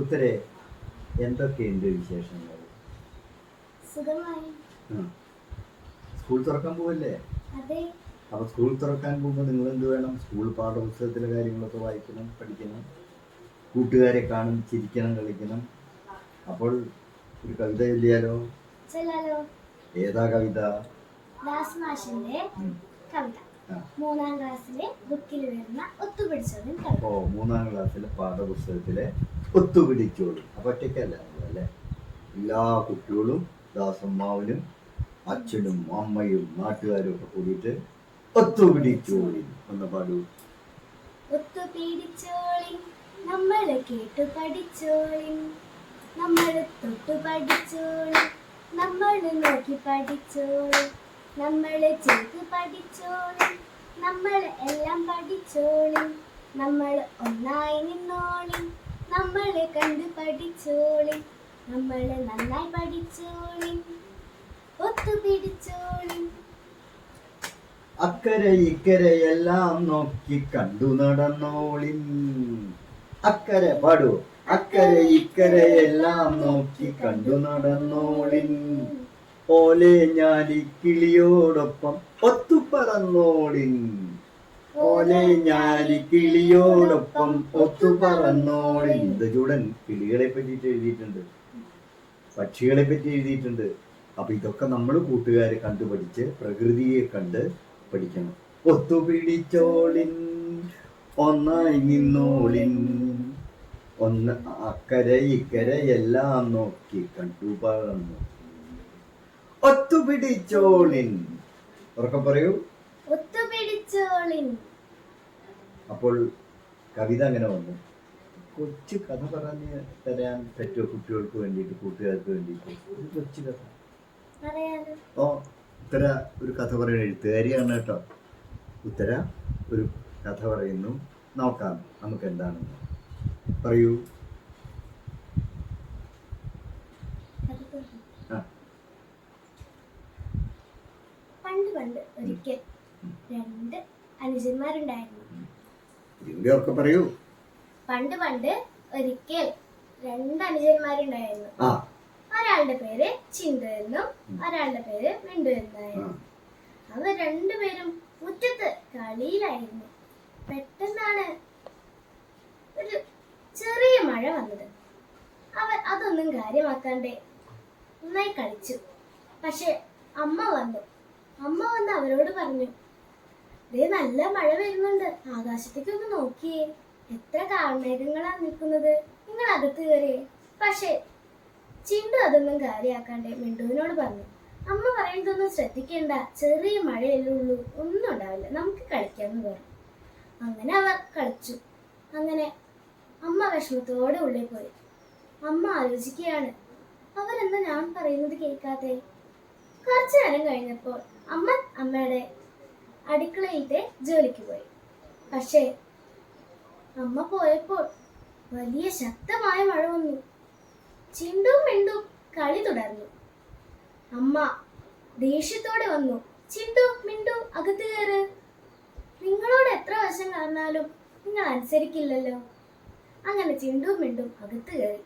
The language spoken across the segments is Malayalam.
ഉത്തരെ എന്തൊക്കെയുണ്ട് വിശേഷങ്ങൾ? സ്കൂൾ തുറക്കാൻ പോവല്ലേ? അതെ. അപ്പോൾ സ്കൂൾ തുറക്കാൻ പോകുമ്പോൾ നിങ്ങൾ എന്ത് വേണം? സ്കൂൾ പാഠപുസ്തകത്തിലെ കാര്യങ്ങളൊക്കെ വായിക്കണം പഠിക്കണം. കൂട്ടുകാരെ കാണും ചിരിക്കണം കളിക്കണം. അപ്പോൾ ഒരു കവിത ചൊല്ലിയാലോ ഏതാ കവിത? ദാസ് മാഷിന്റെ കവിത. മൂന്നാം ക്ലാസ്സിലെ ബുക്കിൽ വരുന്ന ഒത്തുപിടിച്ചോളും ഓ മൂന്നാം ക്ലാസ്സിലെ പാഠപുസ്തകത്തിലെ ഒത്തുപിടിച്ചോളും അപ്പോൾ ഒറ്റയ്ക്കല്ല അല്ലേ? എല്ലാ കുട്ടികളും ദാസമ്മാവനും അച്ഛനും അമ്മയും നാട്ടുകാരും ഒക്കെ കൂടിയിട്ട് ഒത്തുപിടിച്ചോളി ഒന്ന് പാടൂ. ഒത്തുപിടിച്ചോളി നമ്മളെ കേട്ടു പഠിച്ചോളി നമ്മൾ തൊട്ടു പഠിച്ചോളി നമ്മൾ നോക്കി പഠിച്ചോളിൻ. നമ്മൾ ചെയ്ത് പഠിച്ചോളും നമ്മൾ എല്ലാം പഠിച്ചോളും നമ്മൾ ഒന്നായി നിന്നോളും നമ്മളെ കണ്ടു പഠിച്ചോളും നമ്മൾ നന്നായി പഠിച്ചോളും ഒത്തുപിടിച്ചോളും. അക്കരെ ഇക്കരെ എല്ലാം നോക്കി കണ്ടു നടന്നോളി. അക്കരെ പാടു അക്കരെ ഇക്കരെ എല്ലാം നോക്കി കണ്ടു നടന്നോളിൻ ഓലെ ഞാലി കിളിയോടൊപ്പം ഒത്തു പറന്നോളിൻ ഓലെ ഞാലി കിളിയോടൊപ്പം ഒത്തു പറന്നോളിൻ ചൂടൻ കിളികളെ പറ്റിയിട്ട് എഴുതിയിട്ടുണ്ട്. പക്ഷികളെ പറ്റി എഴുതിയിട്ടുണ്ട്. അപ്പൊ ഇതൊക്കെ നമ്മൾ കൂട്ടുകാരെ കണ്ടുപഠിച്ച് പ്രകൃതിയെ കണ്ട് പഠിക്കണം. ഒത്തുപിടിച്ചോളിൻ ഒന്നായി നിന്നോളിൻ. ഒന്ന് അക്കരെ ഇക്കരെ എല്ലാം നോക്കി കണ്ടു പറന്നു. ഒത്തുപിടിച്ചോളിൻ. ഉറക്കം പറയൂ. ഒത്തുപിടിച്ചോളിൻ. അപ്പോൾ കവിത അങ്ങനെ വന്നു. കൊച്ചു കഥ പറഞ്ഞ് തരാൻ പറ്റുമോ കുട്ടികൾക്ക് വേണ്ടിയിട്ട് കൂട്ടുകാർക്ക് വേണ്ടിയിട്ട്? ഒരു കൊച്ചു കഥ. ഓ ഉത്തര ഒരു കഥ പറയുന്ന എഴുത്തുകാരിയാണ് കേട്ടോ. ഉത്തര ഒരു കഥ പറയുന്നു. നോക്കാം നമുക്ക് എന്താണെന്ന് പറയൂ അത് പറഞ്ഞു. ആ പണ്ട് ഒരിക്കൽ രണ്ട് അനുജന്മാരുണ്ടായിരുന്നു. ഇതിന്റെ ഉറക്കെ പറയൂ. പണ്ട് പണ്ട് ഒരിക്കൽ രണ്ട് അനുജന്മാരുണ്ടായിരുന്നു. ആ. ഒരാളുടെ പേര് ചിന്തു എന്നും ഒരാളുടെ പേര് മിണ്ടു എന്നായിരുന്നു. അവർ രണ്ടുപേരും മുറ്റത്ത് കളിയിലായിരുന്നു. പെട്ടെന്നാണ് ഒരു ചെറിയ മഴ വന്നത്. അവർ അതൊന്നും കാര്യമാക്കാണ്ട് നന്നായി കളിച്ചു. പക്ഷെ അമ്മ വന്നു. അമ്മ വന്ന് അവരോട് പറഞ്ഞു ദേ നല്ല മഴ വരുന്നുണ്ട് ആകാശത്തേക്ക് ഒന്ന് നോക്കിയേ. എത്ര കാർമേഘങ്ങളാ നിൽക്കുന്നത്. നിങ്ങൾ അകത്ത് കയറിയേ. പക്ഷേ ചിണ്ടു അതൊന്നും കാര്യാക്കാണ്ട് മിണ്ടുവിനോട് പറഞ്ഞു അമ്മ പറയുന്നതൊന്നും ശ്രദ്ധിക്കേണ്ട. ചെറിയ മഴയല്ലേ ഉള്ളൂ. ഒന്നും ഉണ്ടാവില്ല. നമുക്ക് കളിക്കാമെന്ന് പറഞ്ഞു. അങ്ങനെ അവർ കളിച്ചു. അങ്ങനെ അമ്മ വിഷമത്തോടെ ഉള്ളിൽ പോയി. അമ്മ ആലോചിക്കുകയാണ് അവരെന്താ ഞാൻ പറയുന്നത് കേൾക്കാതെ? കുറച്ചു നേരം കഴിഞ്ഞപ്പോൾ അമ്മ അമ്മയുടെ അടുക്കളയിലത്തെ ജോലിക്ക് പോയി. പക്ഷേ അമ്മ പോയപ്പോൾ വലിയ ശക്തമായ മഴ വന്നു. ചിണ്ടും മിണ്ടും കളി തുടർന്നു. അമ്മ ദേഷ്യത്തോടെ വന്നു ചിണ്ടു മിണ്ടു അകത്ത് കയറ്. നിങ്ങളോട് എത്ര വശം പറഞ്ഞാലും നിങ്ങൾ അനുസരിക്കില്ലല്ലോ. അങ്ങനെ ചിണ്ടും മിണ്ടും അകത്ത് കയറി.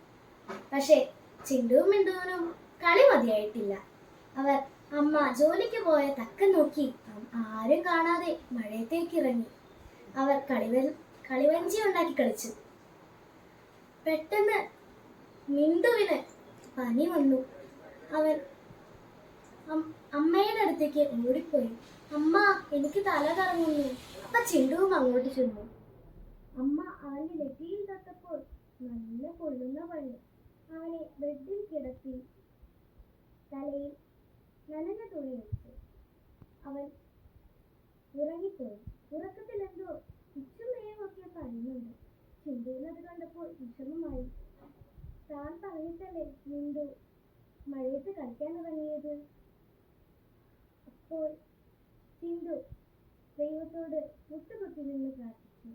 പക്ഷേ ചിണ്ടുവും മിണ്ടുവിനും കളി മതിയായിട്ടില്ല. അവർ അമ്മ ജോലിക്ക് പോയ തക്ക നോക്കി ആരും കാണാതെ മഴയത്തേക്ക് ഇറങ്ങി. അവർ കളിവൻ കളിവഞ്ചി ഉണ്ടാക്കി കളിച്ചു. പെട്ടെന്ന് മിണ്ടുവിന് പനി വന്നു. അവൻ അമ്മയുടെ അടുത്തേക്ക് ഓടിപ്പോയി. അമ്മ എനിക്ക് തല കറങ്ങുന്നു. അപ്പ ചിണ്ടുവും അങ്ങോട്ട് ചെന്നു. അമ്മ അവന്റെ നെറ്റിയിൽ തട്ടപ്പോൾ നല്ല പൊള്ളുന്ന പണി അവനെ ബെഡിൽ കിടത്തി തലയിൽ നനഞ്ഞ തുണി വെച്ചു അവൻ ഉറങ്ങിപ്പോയി. ഉറക്കത്തിൽ എന്തോ ചുറ്റും മേമൊക്കെ പറയുന്നുണ്ട്. അത് കണ്ടപ്പോൾ വിഷമമായി. താൻ പറഞ്ഞിട്ടല്ലേ മിണ്ടു മഴയത്ത് കളിക്കാൻ ഇറങ്ങിയത്? അപ്പോൾ ചിന്തു ദൈവത്തോട് മുട്ടുകുത്തി നിന്ന് പ്രാർത്ഥിച്ചു.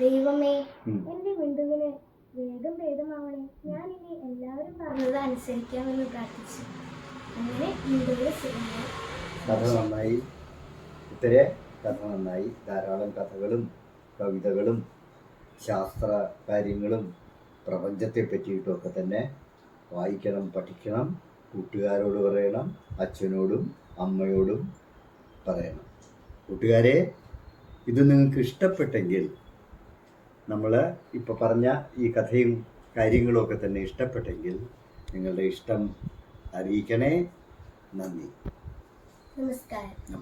ദൈവമേ-. എന്റെ മിണ്ടുവിന് വേഗം ഭേദമാവണേ ഞാൻ ഇനി എല്ലാവരും പറഞ്ഞത് അനുസരിക്കാമെന്ന് പ്രാർത്ഥിച്ചു. അങ്ങനെ കഥ നന്നായി. ഉത്തരെ കഥ നന്നായി. ധാരാളം കഥകളും കവിതകളും ശാസ്ത്ര കാര്യങ്ങളും പ്രപഞ്ചത്തെ പറ്റിയിട്ടുമൊക്കെ തന്നെ വായിക്കണം പഠിക്കണം കൂട്ടുകാരോട് പറയണം അച്ഛനോടും അമ്മയോടും പറയണം. കൂട്ടുകാരെ ഇത് നിങ്ങൾക്ക് ഇഷ്ടപ്പെട്ടെങ്കിൽ നമ്മൾ ഇപ്പോൾ പറഞ്ഞ ഈ കഥയും കാര്യങ്ങളുമൊക്കെ തന്നെ ഇഷ്ടപ്പെട്ടെങ്കിൽ നിങ്ങളുടെ ഇഷ്ടം അറിയിക്കണേ. നന്ദി. നമസ്കാരം.